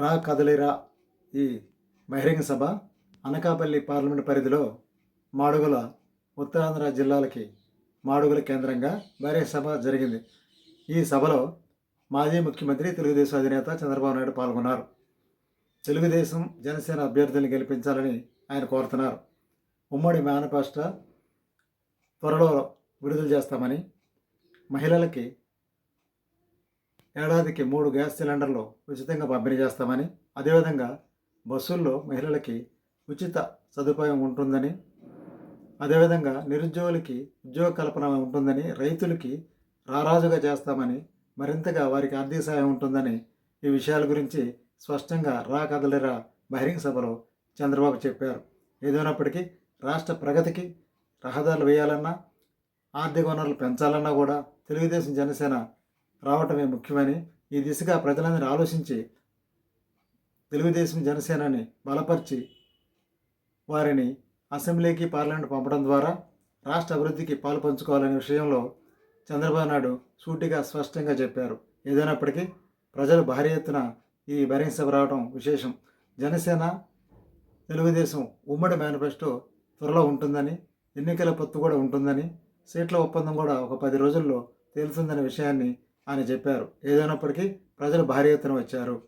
రా కదలిరా ఈ బహిరంగ సభ అనకాపల్లి పార్లమెంట్ పరిధిలో మాడుగుల ఉత్తరాంధ్ర జిల్లాలకి మాడుగుల కేంద్రంగా బహిరంగ సభ జరిగింది. ఈ సభలో మాజీ ముఖ్యమంత్రి తెలుగుదేశం అధినేత చంద్రబాబు నాయుడు పాల్గొన్నారు. తెలుగుదేశం జనసేన అభ్యర్థులను గెలిపించాలని ఆయన కోరుతున్నారు. ఉమ్మడి మేనిఫెస్టో త్వరలో విడుదల చేస్తామని మహిళలకి ఏడాదికి మూడు గ్యాస్ సిలిండర్లు ఉచితంగా పంపిణీ చేస్తామని అదేవిధంగా బస్సుల్లో మహిళలకి ఉచిత సదుపాయం ఉంటుందని అదేవిధంగా నిరుద్యోగులకి ఉద్యోగ కల్పన ఉంటుందని రైతులకి రారాజుగా చేస్తామని మరింతగా వారికి ఆర్థిక సాయం ఉంటుందని ఈ విషయాల గురించి స్పష్టంగా రా కదలిరా బహిరంగ సభలో చంద్రబాబు చెప్పారు. ఏదైనప్పటికీ రాష్ట్ర ప్రగతికి రహదారులు వేయాలన్నా ఆర్థిక వనరులు పెంచాలన్నా కూడా తెలుగుదేశం జనసేన రావటమే ముఖ్యమని ఈ దిశగా ప్రజలందరూ ఆలోచించి తెలుగుదేశం జనసేనని బలపరిచి వారిని అసెంబ్లీకి పార్లమెంట్ పంపడం ద్వారా రాష్ట్ర అభివృద్ధికి పాలు పంచుకోవాలనే విషయంలో చంద్రబాబు నాయుడు సూటిగా స్పష్టంగా చెప్పారు. ఏదైనప్పటికీ ప్రజలు భారీ ఎత్తున ఈ బహిరంగ సభ రావడం విశేషం. జనసేన తెలుగుదేశం ఉమ్మడి మేనిఫెస్టో త్వరలో ఉంటుందని ఎన్నికల పొత్తు కూడా ఉంటుందని సీట్ల ఒప్పందం కూడా ఒక పది రోజుల్లో తేలుతుందనే విషయాన్ని ఆయన చెప్పారు. ఏదైనప్పటికీ ప్రజలు భారీ ఎత్తున వచ్చారు.